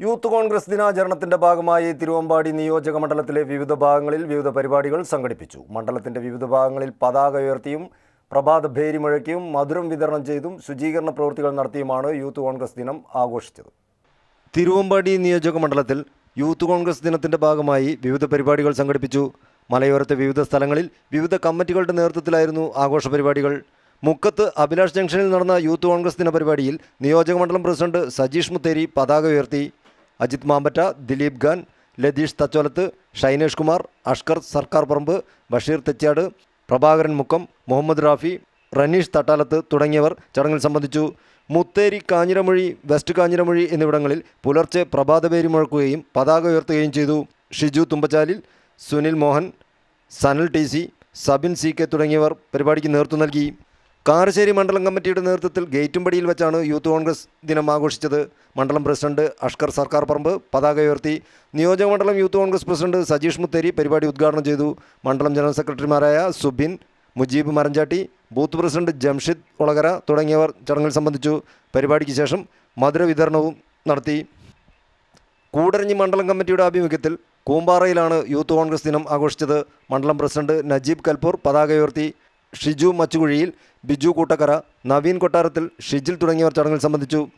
Youth Congress ദിനാചരണത്തിന്റെ ഭാഗമായി തിരുവമ്പാടി നിയോജക മണ്ഡലത്തിലെ വിവിധ ഭാഗങ്ങളിൽ വിവിധ പരിപാടികൾ സംഘടിപ്പിച്ചു. മണ്ഡലത്തിന്റെ വിവിധ ഭാഗങ്ങളിൽ പതാക ഉയർത്തിയും പ്രഭാത ഭേരി മുഴക്കിയും മധുരം വിതരണം ചെയ്തും ശുചീകരണ പ്രവൃത്തികൾ നടത്തിയുമാണ് യൂത്ത് കോൺഗ്രസ് ദിനം ആഘോഷിച്ചത്. തിരുവമ്പാടി നിയോജക മണ്ഡലത്തിൽ യൂത്ത് കോൺഗ്രസ് ദിനത്തിന്റെ ഭാഗമായി വിവിധ പരിപാടികൾ സംഘടിപ്പിച്ചു. മലയോരത്തെ വിവിധ സ്ഥലങ്ങളിൽ വിവിധ കമ്മിറ്റികളുടെ നേതൃത്വത്തിലായിരുന്നു ആഘോഷ പരിപാടികൾ. മുക്കത്ത് അഭിലാഷ് ജംഗ്ഷനിൽ നടന്ന യൂത്ത് കോൺഗ്രസ് ദിന പരിപാടിയിൽ നിയോജക മണ്ഡലം പ്രസിഡന്റ് സജീഷ് മുത്തേരി പതാക ഉയർത്തി. അജിത് മാമ്പറ്റ ദിലീപ് ഖാൻ ലതീഷ് തച്ചോലത്ത് ഷൈനേഷ് കുമാർ അഷ്കർ സർക്കാർ പറമ്പ് ബഷീർ തെച്ചാട് പ്രഭാകരൻ മുക്കം മുഹമ്മദ് റാഫി റനീഷ് തട്ടാലത്ത് തുടങ്ങിയവർ ചടങ്ങിൽ സംബന്ധിച്ചു. മുത്തേരി കാഞ്ഞിരമൊഴി വെസ്റ്റ് കാഞ്ഞിരമൊഴി എന്നിവിടങ്ങളിൽ പുലർച്ചെ പ്രഭാതപേരി മുഴക്കുകയും പതാക ഉയർത്തുകയും ചെയ്തു. Shiju തുമ്പച്ചാലിൽ Sunil Mohan Sanal T C Sabin C K തുടങ്ങിയവർ പരിപാടിക്ക് നേതൃത്വം നൽകി. കാരശ്ശേരി മണ്ഡലം കമ്മിറ്റിയുടെ നേതൃത്വത്തിൽ ഗേറ്റുംപടിയിൽ വെച്ചാണ് യൂത്ത് കോൺഗ്രസ് ദിനം ആഘോഷിച്ചത്. മണ്ഡലം പ്രസിഡന്റ് അഷ്കർ സർക്കാർ പറമ്പ് പതാക ഉയർത്തി. നിയോജക മണ്ഡലം യൂത്ത് കോൺഗ്രസ് പ്രസിഡന്റ് സജീഷ് മുത്തേരി പരിപാടി ഉദ്ഘാടനം ചെയ്തു. മണ്ഡലം ജനറൽ സെക്രട്ടറിമാരായ സുബിൻ മുജീബ് മരഞ്ചാട്ടി ബൂത്ത് പ്രസിഡന്റ് ജംഷിദ് ഒളകര തുടങ്ങിയവർ ചടങ്ങിൽ സംബന്ധിച്ചു പരിപാടിക്ക് ശേഷം മധുര വിതരണവും നടത്തി. കൂടരഞ്ഞി മണ്ഡലം കമ്മിറ്റിയുടെ ആഭിമുഖ്യത്തിൽ കൂമ്പാറയിലാണ് യൂത്ത് കോൺഗ്രസ് ദിനം ആഘോഷിച്ചത്. മണ്ഡലം പ്രസിഡന്റ് നജീബ് കൽപൂർ പതാക ഉയർത്തി. ഷിജു മച്ചുകുഴിയിൽ ബിജു കൂട്ടക്കര നവീൻ കൊട്ടാരത്തിൽ ഷിജിൽ തുടങ്ങിയവർ ചടങ്ങിൽ സംബന്ധിച്ചു.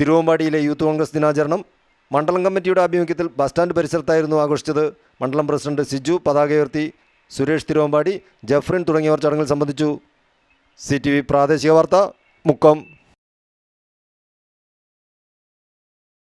തിരുവമ്പാടിയിലെ യൂത്ത് കോൺഗ്രസ് ദിനാചരണം മണ്ഡലം കമ്മിറ്റിയുടെ ആഭിമുഖ്യത്തിൽ ബസ് സ്റ്റാൻഡ് പരിസരത്തായിരുന്നു ആഘോഷിച്ചത്. മണ്ഡലം പ്രസിഡന്റ് സിജു പതാക ഉയർത്തി സുരേഷ് തിരുവമ്പാടി ജഫ്രിൻ തുടങ്ങിയവർ ചടങ്ങിൽ സംബന്ധിച്ചു. സി പ്രാദേശിക വാർത്ത മുക്കം.